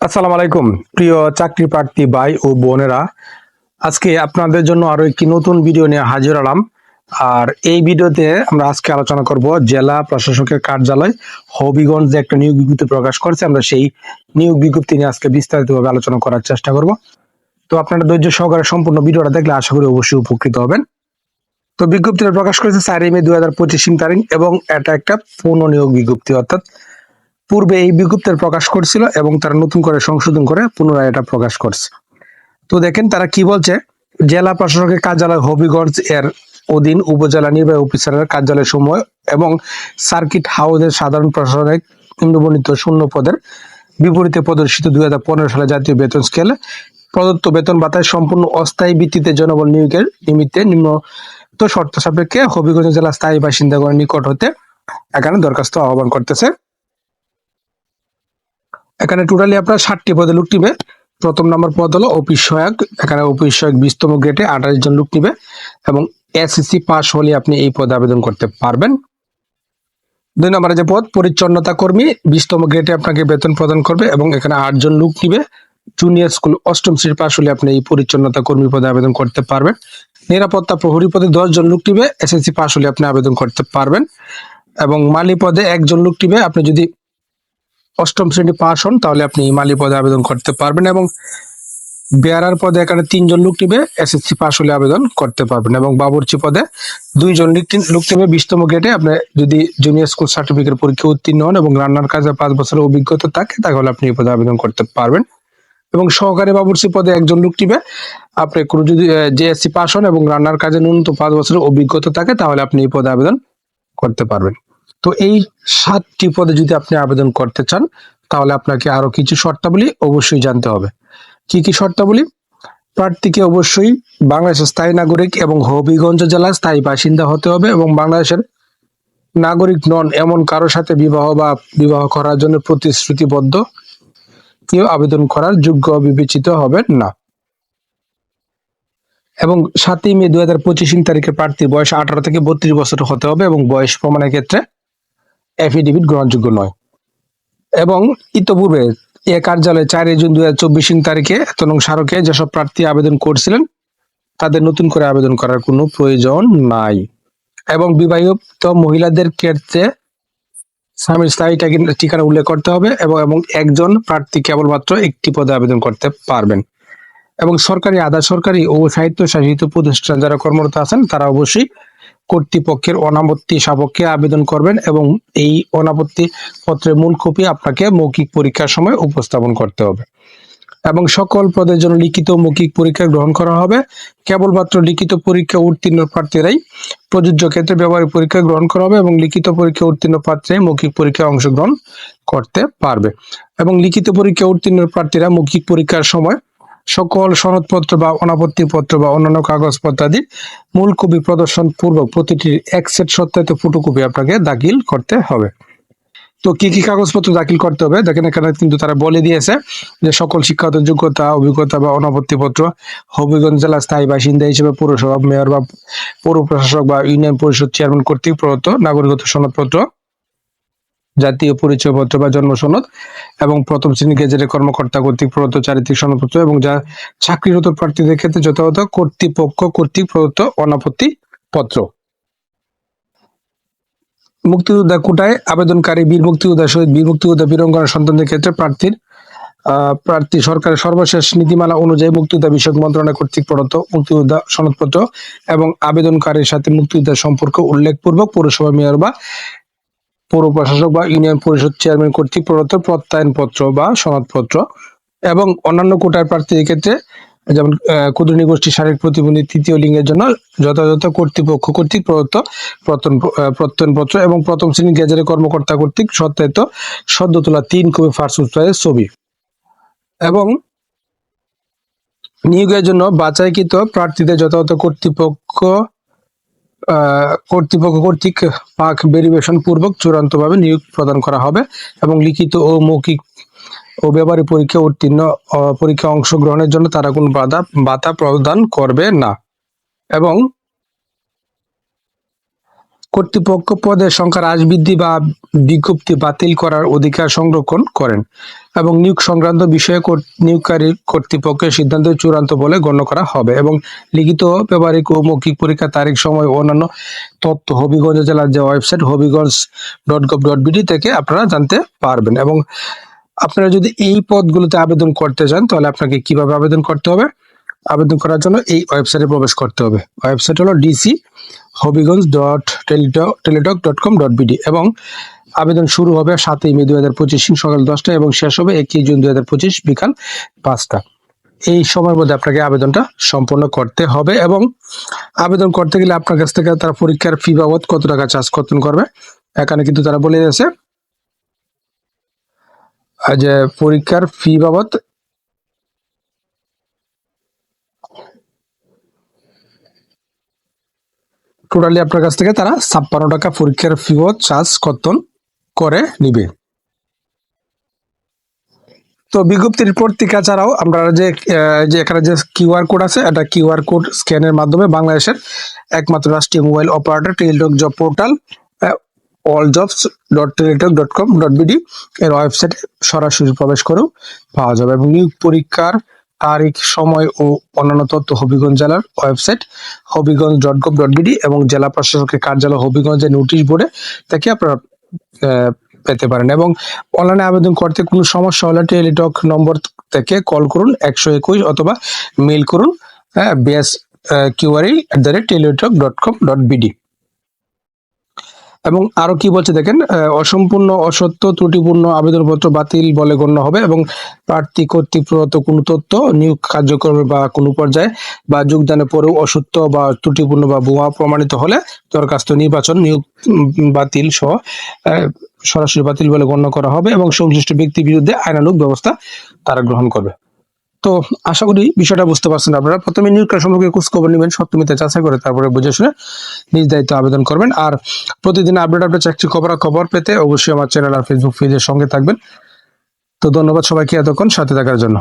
আসসালামু আলাইকুম। প্রিয় চাকরি প্রার্থী ভাই ও বোনেরা, আজকে আপনাদের জন্য আরও একটি নতুন ভিডিও নিয়ে হাজির হলাম। আর এই ভিডিওতে আমরা আজকে আলোচনা করব জেলা প্রশাসকের কার্যালয় হবিগঞ্জ যে একটা নিয়োগ বিজ্ঞপ্তি প্রকাশ করেছে। আমরা সেই নিয়োগ বিজ্ঞপ্তি নিয়ে আজকে বিস্তারিতভাবে আলোচনা করার চেষ্টা করব। তো আপনারা ধৈর্য সহকারে সম্পূর্ণ ভিডিওটা দেখলে আশা করি অবশ্যই উপকৃত হবেন। তো বিজ্ঞপ্তিটা প্রকাশ করেছে চারই মে দুই হাজার পঁচিশ তারিখ এবং এটা একটা পূর্ণ নিয়োগ বিজ্ঞপ্তি, অর্থাৎ পূর্বে এই বিজ্ঞপ্তির প্রকাশ করছিল এবং তারা নতুন করে সংশোধন করে পুনরায় এটা প্রকাশ করছে। তো দেখেন তারা কি বলছে? জেলা প্রশাসকের কার্যালয় হবিগঞ্জ এর অধীন উপজেলা নির্বাহী অফিসারের কার্যালয় সমূহ এবং সার্কিট হাউসের সাধারণ প্রশাসনিক নিম্নবর্ণিত শূন্য পদের বিপরীতে প্রদর্শিত দুই হাজার পনেরো সালে জাতীয় বেতন স্কেলে প্রদত্ত বেতন ভাতায় সম্পূর্ণ অস্থায়ী ভিত্তিতে জনবল নিয়োগের নিমিত্তে নিম্ন শর্ত সাপেক্ষে হবিগঞ্জ জেলা স্থায়ী বাসিন্দাগণের নিকট হতে এখানে দরখাস্ত আহ্বান করতেছে। এখানে টোটালি আপনার ষাটটি পদে লোক নিবে প্রথম নম্বর পদ হলো অফিস সহায়ক। এখানে অফিস সহায়ক বিশতম গ্রেডে আঠাশ জন লোক নিবে এবং এসএসসি পাস হলে আপনি এই পদে আবেদন করতে পারবেন। দুই নম্বরে যে পদ, পরিচ্ছন্নতা কর্মী, বিশতম গ্রেডে আপনাকে বেতন প্রদান করবে এবং এখানে আটজন লোক নিবে জুনিয়র স্কুল অষ্টম শ্রেণি পাস হলে আপনি এই পরিচ্ছন্নতা কর্মী পদে আবেদন করতে পারবেন। নিরাপত্তা প্রহরী পদে দশ জন লোক নিবে এসএসসি পাস হলে আপনি আবেদন করতে পারবেন। এবং মালি পদে একজন লোক নিবে আপনি যদি অষ্টম শ্রেণি পাস হন, তাহলে আপনি মালি পদে আবেদন করতে পারবেন এবং বেয়ারার পদে এখানে তিনজন লোক নিবে, এসএসসি পাস হলে আবেদন করতে পারবেন এবং বাবুর্চি পদে দুইজন লোক- নিবে। বিশতম গেটে আপনি যদি জুনিয়র স্কুল সার্টিফিকেট পরীক্ষা উত্তীর্ণ হন এবং রান্নার কাজে পাঁচ বছরের অভিজ্ঞতা থাকে, তাহলে আপনি এই পদে আবেদন করতে পারবেন। এবং সহকারী বাবুর্চি পদে একজন লোক নিবে। আপনি কোনো যদি জেএসসি পাস হন এবং রান্নার কাজে ন্যূনতম পাঁচ বছরের অভিজ্ঞতা থাকে, তাহলে আপনি এই পদে আবেদন করতে পারবেন। তো এই সাতটি পদে যদি আপনি আবেদন করতে চান, তাহলে আপনাকে আরও কিছু শর্তাবলী অবশ্যই জানতে হবে। কি কি শর্তাবলী? প্রার্থীকে অবশ্যই বাংলাদেশের স্থায়ী নাগরিক এবং হবিগঞ্জ জেলার স্থায়ী বাসিন্দা হতে হবে এবং বাংলাদেশের নাগরিক নন এমন কারোর সাথে বিবাহ বা বিবাহ করার জন্য প্রতিশ্রুতিবদ্ধ। কেউ আবেদন করার যোগ্য বিবেচিত হবে না। এবং সাতই মে দু হাজার পঁচিশ তারিখে প্রার্থী বয়স আঠারো থেকে বত্রিশ বছর হতে হবে এবং বয়স প্রমাণের ক্ষেত্রে এফিডেভিট গ্রহণযোগ্য নয়। এবং ইতপূর্বে এ কার্যালয়ে চারই জুন দুই হাজার চব্বিশ তারিখে তনং স্মারকে যেসব প্রার্থী আবেদন করছিলেন, তাদের নতুন করে আবেদন করার কোনো প্রয়োজন নাই। এবং বিবাহিত মহিলাদের ক্ষেত্রে স্বামীর স্থায়ী ঠিকানা- উল্লেখ করতে হবে এবং এবং একজন প্রার্থী কেবলমাত্র একটি পদে আবেদন করতে পারবেন। এবং সরকারি আধা সরকারি ও স্বায়ত্তশাসিত প্রতিষ্ঠান যারা কর্মরত আছেন, তারা অবশ্যই কর্তৃপক্ষের অনাপত্তি সাপক্ষে আবেদন করবেন এবং এই অনাপত্তি পত্রের মূল কপি আপনাকে মৌখিক পরীক্ষার সময় উপস্থাপন করতে হবে। এবং সকল পদের জন্য লিখিত মৌখিক পরীক্ষা গ্রহণ করা হবে। কেবলমাত্র লিখিত পরীক্ষা উত্তীর্ণ প্রার্থীরাই প্রযোজ্য ক্ষেত্রে ব্যবহারিক পরীক্ষা গ্রহণ করা হবে এবং লিখিত পরীক্ষা উত্তীর্ণ প্রার্থীরাই মৌখিক পরীক্ষায় অংশগ্রহণ করতে পারবে। এবং লিখিত পরীক্ষা উত্তীর্ণ প্রার্থীরা মৌখিক পরীক্ষার সময় সকল সনদপত্র বা অনাপত্তি পত্র বা অন্যান্য কাগজপত্র আদি মূল কপি প্রদর্শন পূর্বক প্রতিটি এক সেট সত্যায়িত ফটোকপি আপনাকে দাখিল করতে হবে। তো কি কি কাগজপত্র দাখিল করতে হবে? দেখেন এখানে কিন্তু তারা বলে দিয়েছে যে সকল শিক্ষাগত যোগ্যতা, অভিজ্ঞতা বা অনাপত্তি পত্র হবিগঞ্জ জেলা স্থায়ী বাসিন্দা হিসেবে পৌরসভা, মেয়র বা পৌর প্রশাসক বা ইউনিয়ন পরিষদ চেয়ারম্যান কর্তৃক প্রদত্ত নাগরিকত্ব সনদপত্র জাতীয় পরিচয়পত্র বা জন্ম সনদ এবং প্রথম শ্রেণি গেজেটের কর্মকর্তা কর্তৃক প্রদত্ত চারিত্রিক সনদপত্র এবং যা চাকরিরত প্রার্থীদের ক্ষেত্রে যথাযথ কর্তৃপক্ষ কর্তৃক প্রদত্ত অনাপত্তি পত্র। মুক্তিযোদ্ধা কোটায় আবেদনকারী বীর মুক্তিযোদ্ধা শহীদ বীর মুক্তিযোদ্ধা বীরঙ্গনা সন্তানদের ক্ষেত্রে প্রার্থীর প্রার্থী সরকারের সর্বশেষ নীতিমালা অনুযায়ী মুক্তিযোদ্ধা বিষয়ক মন্ত্রণালয় কর্তৃক প্রদত্ত মুক্তিযোদ্ধা সনদপত্র এবং আবেদনকারীর সাথে মুক্তিযোদ্ধার সম্পর্ক উল্লেখপূর্বক পৌরসভা মেয়র বা পৌর প্রশাসক বা ইউনিয়ন পরিষদ চেয়ারম্যান কর্তৃক প্রদত্ত প্রত্যয়ন পত্র বা সনদপত্র এবং অন্যান্য কোটার প্রার্থীদের ক্ষেত্রে যেমন আহ, ক্ষুদ্র নিগোষ্ঠী শারীরিক প্রতিবন্ধী তৃতীয় লিঙ্গের জন্য যথাযথ কর্তৃপক্ষ কর্তৃক প্রদত্ত প্রত্যয়নপত্র এবং প্রথম শ্রেণি গেজেটের কর্মকর্তা কর্তৃক সত্যায়িত সদ্য তোলা তিন কপি ফার্স্ট উত্তরের ছবি এবং নিয়োগের জন্য বাছাইকৃত প্রার্থীদের যথাযথ কর্তৃপক্ষ কর্তৃপক্ষ কর্তৃক পাক বেরিবেশন পূর্বক চূড়ান্তভাবে নিয়োগ প্রদান করা হবে এবং লিখিত ও মৌখিক ও ব্যবহারিক পরীক্ষা উত্তীর্ণ পরীক্ষা অংশগ্রহণের জন্য তারা কোনো বাধা বাতা প্রদান করবে না। এবং কর্তৃপক্ষ পদের সংখ্যা হ্রাস বৃদ্ধি বা বিজ্ঞপ্তি বাতিল করার অধিকার সংরক্ষণ করেন এবং নিয়োগ সংক্রান্ত বিষয়ে নিয়োগকারী কর্তৃপক্ষের সিদ্ধান্ত চূড়ান্ত বলে গণ্য করা হবে এবং লিখিত ব্যবহারিক ও মৌখিক পরীক্ষার তারিখ সময় অন্যান্য তথ্য হবিগঞ্জ জেলার যে website Habiganj dot gov dot BD থেকে আপনারা জানতে পারবেন এবং আপনারা যদি এই পদগুলোতে আবেদন করতে চান, তাহলে আপনাকে কীভাবে আবেদন করতে হবে? আবেদন করার জন্য এই ওয়েবসাইটে প্রবেশ করতে হবে। ওয়েবসাইট হলো DC Habiganj dot Teletalk dot com dot BD এবং আবেদন শুরু হবে সাতই মে দু হাজার পঁচিশ সকাল দশটা এবং শেষ হবে একই জুন দু হাজার পঁচিশ বিকাল পাঁচটা। এই সময়ের মধ্যে আপনাকে আবেদনটা সম্পন্ন করতে হবে এবং আবেদন করতে গেলে আপনার কাছ থেকে তারা পরীক্ষার ফি বাবদ কত টাকা চার্জ কর্তন করবে? এখানে কিন্তু তারা বলে দিয়েছে যে পরীক্ষার ফি বাবদ টোটালি আপনার কাছ থেকে তারা ছাপ্পান্ন টাকা পরীক্ষার ফিও চার্জ কর্তন করে নিবে। তো বিজ্ঞপ্তির পত্রিকা ছাড়াও আমরা যে যে এখানে যে কিউআর কোড আছে, এটা কিউআর কোড স্ক্যানের মাধ্যমে বাংলাদেশের একমাত্র রাষ্ট্রীয় mobile operator Teletalk job portal all jobs dot Teletalk dot com dot BD এর ওয়েবসাইটে সরাসরি প্রবেশ করেও পাওয়া যাবে। এবং নিয়োগ পরীক্ষার তারিখ, সময় ও অন্যান্য তথ্য হবিগঞ্জ জেলার website Habiganj dot gov dot BD এবং জেলা প্রশাসকের কার্যালয় হবিগঞ্জের নোটিশ বোর্ডে থেকে আপনারা পেতে পারেন। এবং অনলাইনে আবেদন করতে কোনো সমস্যা হলে টেলিটক নম্বর থেকে কল করুন, একশো একুশ অথবা মেল করুন হ্যাঁ BS QRE at the rate Teletalk dot com dot BD এবং আরও কি বলছে দেখেন অসম্পূর্ণ, অসত্য, ত্রুটিপূর্ণ আবেদনপত্র বাতিল বলে গণ্য হবে এবং প্রার্থী কর্তৃক প্রদত্ত কোনো তথ্য নিয়োগ কার্যক্রমে বা কোনো পর্যায়ে বা যোগদানের পরেও অসত্য বা ত্রুটিপূর্ণ বা ভুয়া প্রমাণিত হলে দরখাস্ত নির্বাচন নিয়োগ বাতিল সহ সরাসরি বাতিল বলে গণ্য করা হবে এবং সংশ্লিষ্ট ব্যক্তির বিরুদ্ধে আইনানুগ ব্যবস্থা তারা গ্রহণ করবে। তো আশা করি বিষয়টা বুঝতে পারছেন আপনারা। প্রথমে নিয়োগ সম্পর্কে খোঁজ খবর নেবেন সপ্তমীতে যাচাই করে তারপরে বুঝে শুনে নিজ দায়িত্ব আবেদন করবেন। আর প্রতিদিন আপডেট আপডেট চাকরি খবর খবর পেতে অবশ্যই আমার চ্যানেল আর ফেসবুক পেজের সঙ্গে থাকবেন। তো ধন্যবাদ সবাইকে এতক্ষণ, সাথে থাকার জন্য।